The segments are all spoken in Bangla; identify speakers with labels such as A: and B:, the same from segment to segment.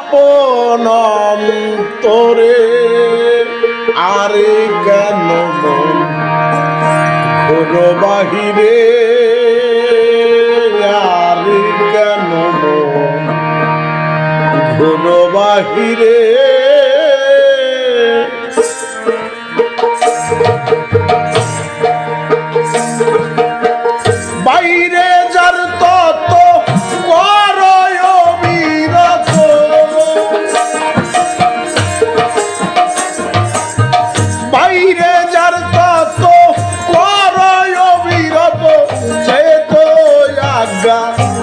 A: আপন অন্তরে আরে কেন বাহিরে? আরে কেন বাহিরে?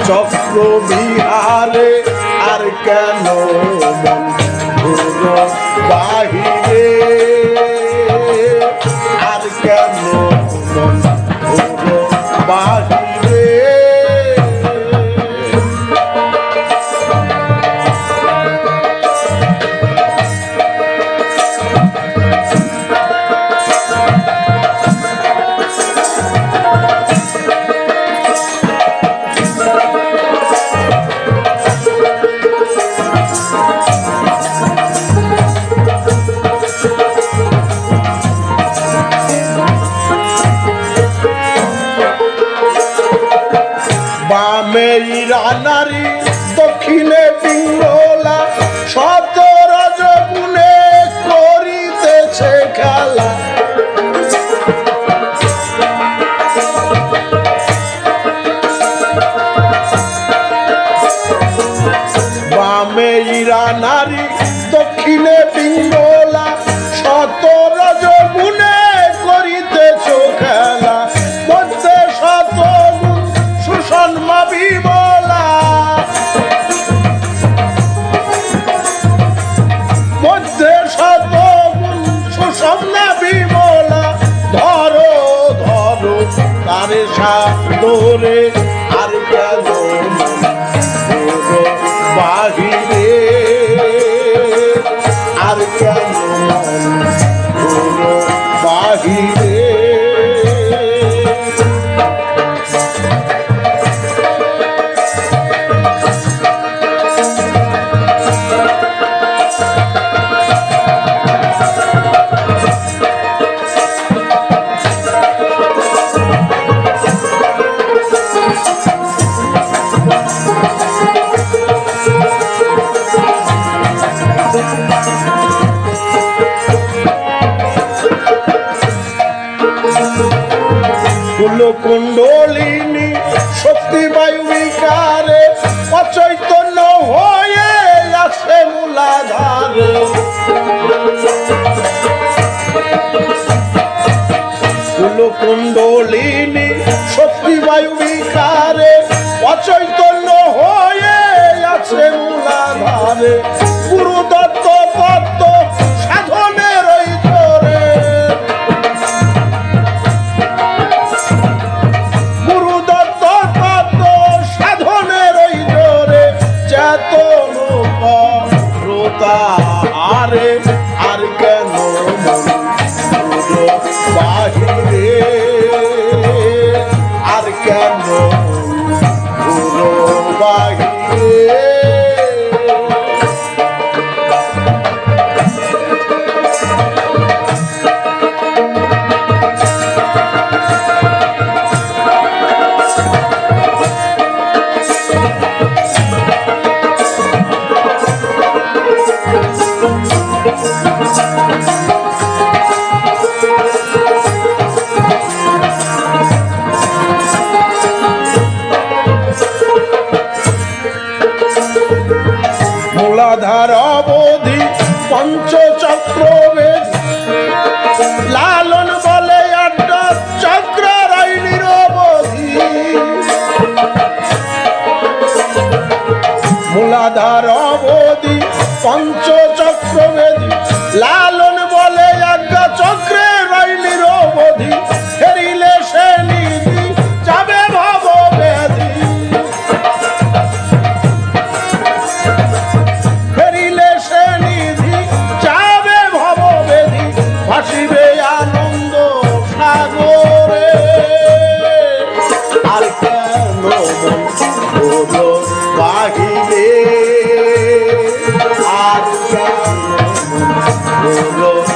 A: চক্র বিহারে আর কেন বাহিরে? আর কেন বামে ইরানারি দক্ষিণে পিঙ্গলা শত রজগুনে করিতেছ খেলা। মধ্যে শত সুষন্মা বিমলা মধ্যে শত সুষন্মা বিমলা ধরো ধরো, তারে সাদরে কুণ্ডলিনী, শক্তি বায়ু বিকারে, অচৈতন্য হয়ে আসে মূলাধারে। কুণ্ডলিনী, শক্তি বায়ু বিকারে, অচৈতন্য হয়ে আছে মূলাধারে। গুরু দত্ত দত্ত Lord.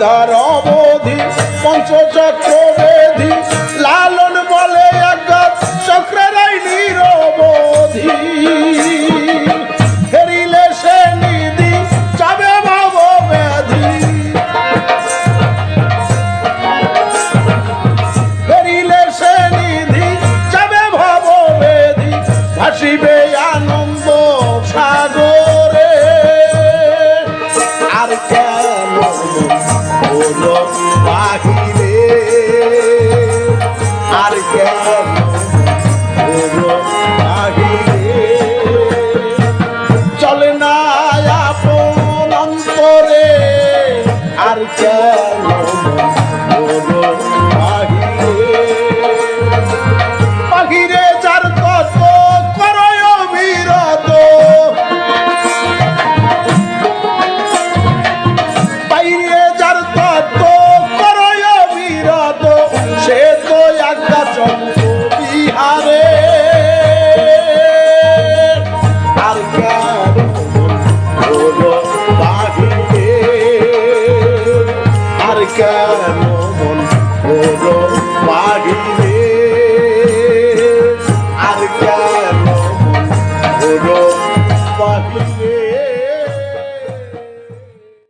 A: মূলাধার God.